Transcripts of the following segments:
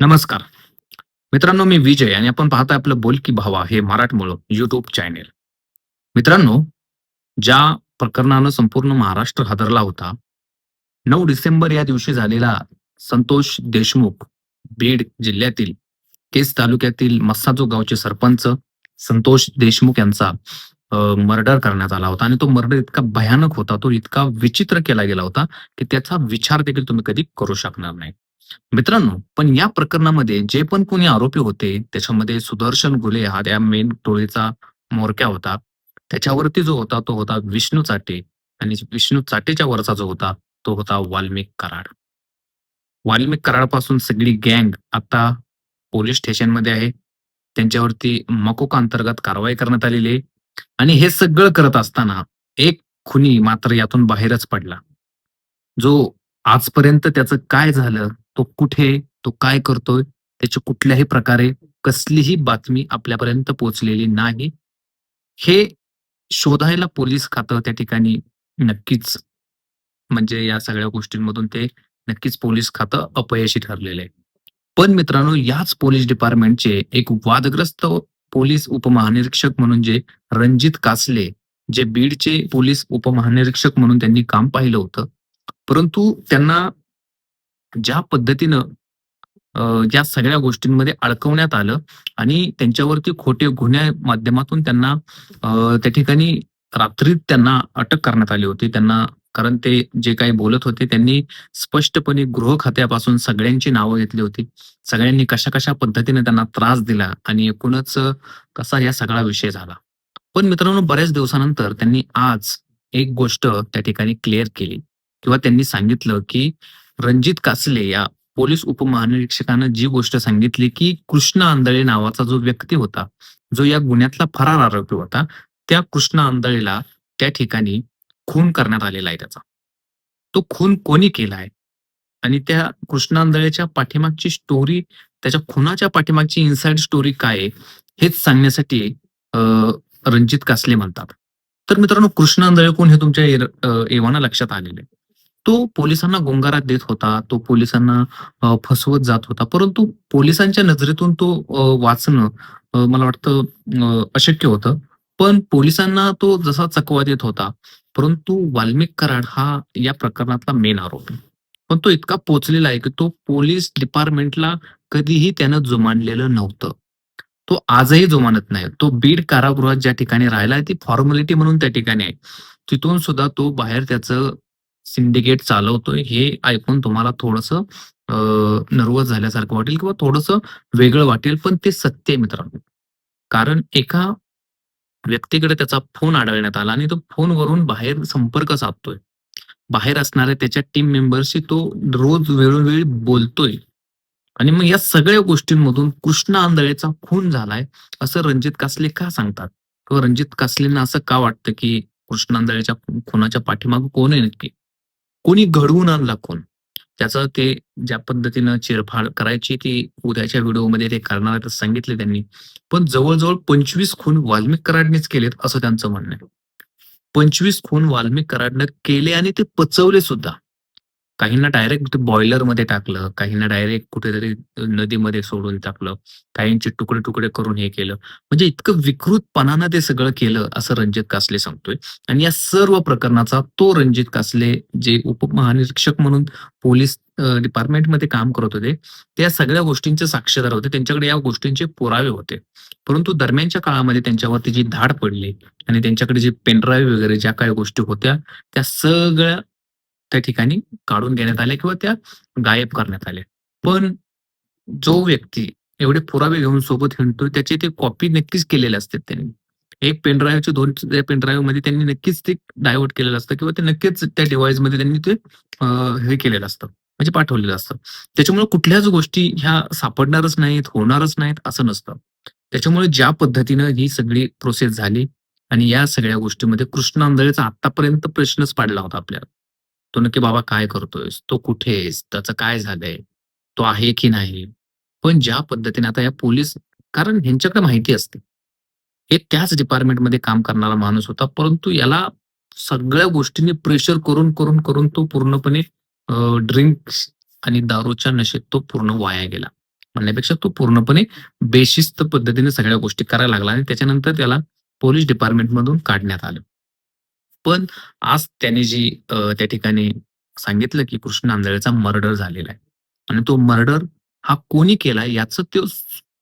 नमस्कार. मित्रांनो मी विजय आणि आपण पाहताय आपलं बोल की भावा हे मराठमोळ युट्यूब चॅनेल मित्रांनो ज्या प्रकरणानं संपूर्ण महाराष्ट्र हादरला होता नऊ डिसेंबर या दिवशी झालेला संतोष देशमुख बीड जिल्ह्यातील केस तालुक्यातील मस्साजो गावचे सरपंच संतोष देशमुख यांचा मर्डर करण्यात आला होता आणि तो मर्डर इतका भयानक होता तो इतका विचित्र केला गेला होता की त्याचा विचार देखील तुम्ही कधी करू शकणार नाही. मित्रांनो पण या प्रकरणामध्ये जे पण कोणी आरोपी होते त्याच्यामध्ये सुदर्शन गुले हा त्या मेन टोळीचा मोरक्या होता. त्याच्यावरती जो होता तो होता विष्णू चाटे. आणि विष्णू चाटेच्या वरचा जो होता तो होता वाल्मिक कराड. वाल्मिक कराडपासून सगळी गँग आता पोलीस स्टेशनमध्ये आहे. त्यांच्यावरती मकोका अंतर्गत कारवाई करण्यात आलेली आहे. आणि हे सगळं करत असताना एक खुनी मात्र यातून बाहेरच पडला. जो आजपर्यंत त्याचं काय झालं तो कुठे तो काय करतोय त्याची कुठल्याही प्रकारे कसलीही बातमी आपल्यापर्यंत पोहोचलेली नाही. हे शोधायला पोलीस खातं त्या ठिकाणी नक्कीच म्हणजे या सगळ्या गोष्टींमधून ते नक्कीच पोलीस खातं अपयशी ठरलेलं आहे पण मित्रांनो याच पोलीस डिपार्टमेंटचे एक वादग्रस्त पोलीस उपमहानिरीक्षक म्हणून जे रणजित कासले जे बीडचे पोलीस उपमहानिरीक्षक म्हणून त्यांनी काम पाहिलं होतं. परंतु त्यांना ज्या पद्धतीनं या सगळ्या गोष्टींमध्ये अडकवण्यात आलं आणि त्यांच्यावरती खोटे गुन्ह्या माध्यमातून त्यांना त्या ठिकाणी रात्रीत त्यांना अटक करण्यात आली होती. त्यांना कारण ते जे काही बोलत होते त्यांनी स्पष्टपणे गृह खात्यापासून सगळ्यांची नावं घेतली होती. सगळ्यांनी कशा कशा पद्धतीने त्यांना त्रास दिला आणि एकूणच कसा या सगळा विषय झाला. पण मित्रांनो बऱ्याच दिवसानंतर त्यांनी आज एक गोष्ट त्या ठिकाणी क्लिअर केली. किंवा त्यांनी सांगितलं की रणजित कासले या पोलीस उपमहानिरीक्षकानं जी गोष्ट सांगितली की कृष्ण आंधळे नावाचा जो व्यक्ती होता जो या गुन्ह्यातला फरार आरोपी होता त्या कृष्ण आंधळेला त्या ठिकाणी खून करण्यात आलेला आहे त्याचा. तो खून कोणी केलाय? आणि त्या कृष्ण आंधळेच्या पाठीमागची स्टोरी त्याच्या खुनाच्या पाठीमागची इनसाइड स्टोरी काय आहे हेच सांगण्यासाठी अं, रणजित कासले म्हणतात. तर मित्रांनो कृष्ण आंधळे कोण हे तुमच्या एवाना लक्षात आलेले? तो पोलिसांना गोंगारात देत होता तो पोलिसांना फसवत जात होता. परंतु पोलिसांच्या नजरेतून तो वाचणं मला वाटतं अशक्य होतं. पण पोलिसांना तो जसा चकवा देत होता परंतु वाल्मिक कराड हा या प्रकरणातला मेन आरोपी. पण तो इतका पोचलेला आहे की तो पोलीस डिपार्टमेंटला कधीही त्यानं जुमानलेलं नव्हतं. तो आजही जुमानत नाही. तो बीड कारागृहात ज्या ठिकाणी राहिला ती फॉर्मॅलिटी म्हणून त्या ठिकाणी आहे. तिथून सुद्धा तो बाहेर त्याचं सिंडिकेट चालवतोय हे ऐकून तुम्हाला थोडस नर्वस झाल्यासारखं वाटेल किंवा थोडस वेगळं वाटेल पण ते सत्य आहे मित्रांनो. कारण एका व्यक्तीकडे त्याचा फोन आढळण्यात आला आणि तो फोनवरून बाहेर संपर्क साधतोय. बाहेर असणाऱ्या त्याच्या टीम मेंबरशी तो रोज वेळोवेळी बोलतोय. आणि मग या सगळ्या गोष्टींमधून कृष्ण आंधळेचा खून झालाय असं रणजित कासले का सांगतात? किंवा रणजित कासलेंना असं का वाटतं की कृष्ण आंधळेच्या खुनाच्या पाठीमाग कोण आहे नक्की? कोणी घडवून आणला कोण? त्याचं ते ज्या पद्धतीनं चिरफाड करायची ती उद्याच्या व्हिडिओमध्ये ते करणार सांगितले त्यांनी. पण जवळजवळ पंचवीस खून वाल्मिक कराडनेच केलेत असं त्यांचं म्हणणं आहे. पंचवीस खून वाल्मिक कराडनं केले आणि ते पचवले सुद्धा. काहींना डायरेक्ट बॉयलरमध्ये टाकलं काहींना डायरेक्ट कुठेतरी नदीमध्ये सोडून टाकलं काहींचे तुकडे तुकडे करून हे केलं. म्हणजे इतकं विकृतपणानं ते सगळं केलं असं रणजित कासले सांगतोय. आणि या सर्व प्रकरणाचा तो रणजित कासले जे उपमहानिरीक्षक म्हणून पोलीस डिपार्टमेंटमध्ये काम करत होते त्या सगळ्या गोष्टींचे साक्षीदार होते. त्यांच्याकडे या गोष्टींचे पुरावे होते. परंतु दरम्यानच्या काळामध्ये त्यांच्यावरती जी धाड पडली आणि त्यांच्याकडे जे पेनड्राईव्ह वगैरे ज्या काही गोष्टी होत्या त्या सगळ्या त्या ठिकाणी काढून देण्यात आल्या किंवा त्या गायब करण्यात आल्या पण जो व्यक्ती एवढे पुरावे घेऊन सोबत हिंडतोय त्याची ते कॉपी नक्कीच केलेले असते त्यांनी. एक पेनड्राईव्हचे दोन पेनड्राईव्हमध्ये त्यांनी नक्कीच ते डायव्हर्ट केलेलं असतं किंवा ते नक्कीच त्या डिव्हाइसमध्ये त्यांनी ते हे केलेलं असतं. म्हणजे पाठवलेलं असतं. त्याच्यामुळे कुठल्याच गोष्टी ह्या सापडणारच नाहीत होणारच नाहीत असं नसतं. त्याच्यामुळे ज्या पद्धतीनं ही सगळी प्रोसेस झाली आणि या सगळ्या गोष्टीमध्ये कृष्णांधळेचा आतापर्यंत प्रश्नच पाडला होता आपल्याला. तो नक्की बाबा काय करतोयस? तो कुठे आहेस? त्याचं काय झालंय? तो आहे की नाही? पण ज्या पद्धतीने आता या पोलीस कारण ह्यांच्याकडे माहिती असते. हे त्याच डिपार्टमेंटमध्ये काम करणारा माणूस होता परंतु याला सगळ्या गोष्टींनी प्रेशर करून करून करून तो पूर्णपणे ड्रिंक्स आणि दारूच्या नशेत तो पूर्ण वाया गेला. म्हणण्यापेक्षा तो पूर्णपणे बेशिस्त पद्धतीने सगळ्या गोष्टी करायला लागला आणि त्याच्यानंतर त्याला पोलीस डिपार्टमेंटमधून काढण्यात आलं. पण आज त्याने जी अ, त्या ठिकाणी सांगितलं, की कृष्ण आंधळेचा मर्डर झालेला आहे आणि तो मर्डर हा कोणी केलाय याचं तो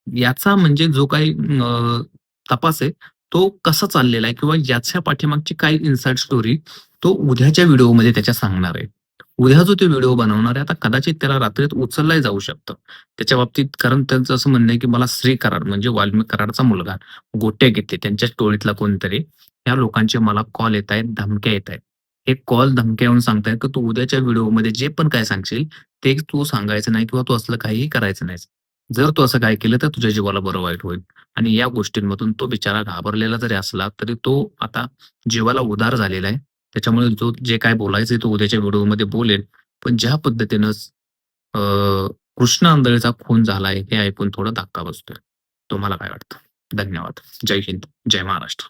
याचा म्हणजे जो काही अ, तपास आहे तो कसा चाललेला आहे किंवा याच्या पाठीमागची काय इनसाइड स्टोरी तो उद्याच्या व्हिडिओमध्ये त्याच्या सांगणार आहे. उद्या जो तो व्हिडिओ बनवणार आहे आता कदाचित त्याला रात्रीत उचललाही जाऊ शकतं. त्याच्या बाबतीत कारण त्यांचं असं म्हणणं आहे, की मला श्री कराड म्हणजे वाल्मिक कराडचा मुलगा, गोट्या घेते त्यांच्याच टोळीतला कोणीतरी या लोकांचे मला कॉल येतायत, धमक्या येतायत. हे कॉल धमक्या येऊन सांगतायत, की "तू उद्याच्या व्हिडिओमध्ये जे पण काय सांगशील ते तू सांगायचं नाही किंवा तू असलं काहीही करायचं नाहीस. जर तू असं काय केलं तर तुझ्या जीवाला बरं वाईट होईल." आणि या गोष्टींमधून तो बिचारा घाबरलेला जरी असला तरी तो आता जीवाला उदार झालेला आहे. त्याच्यामुळे जो जे काय बोलायचंय तो उद्याच्या व्हिडिओमध्ये बोलेल. पण ज्या पद्धतीनं अ, कृष्ण आंधळेचा खून झालाय हे ऐकून थोडा धक्का बसतोय. तुम्हाला काय वाटतं? धन्यवाद. जय हिंद, जय महाराष्ट्र.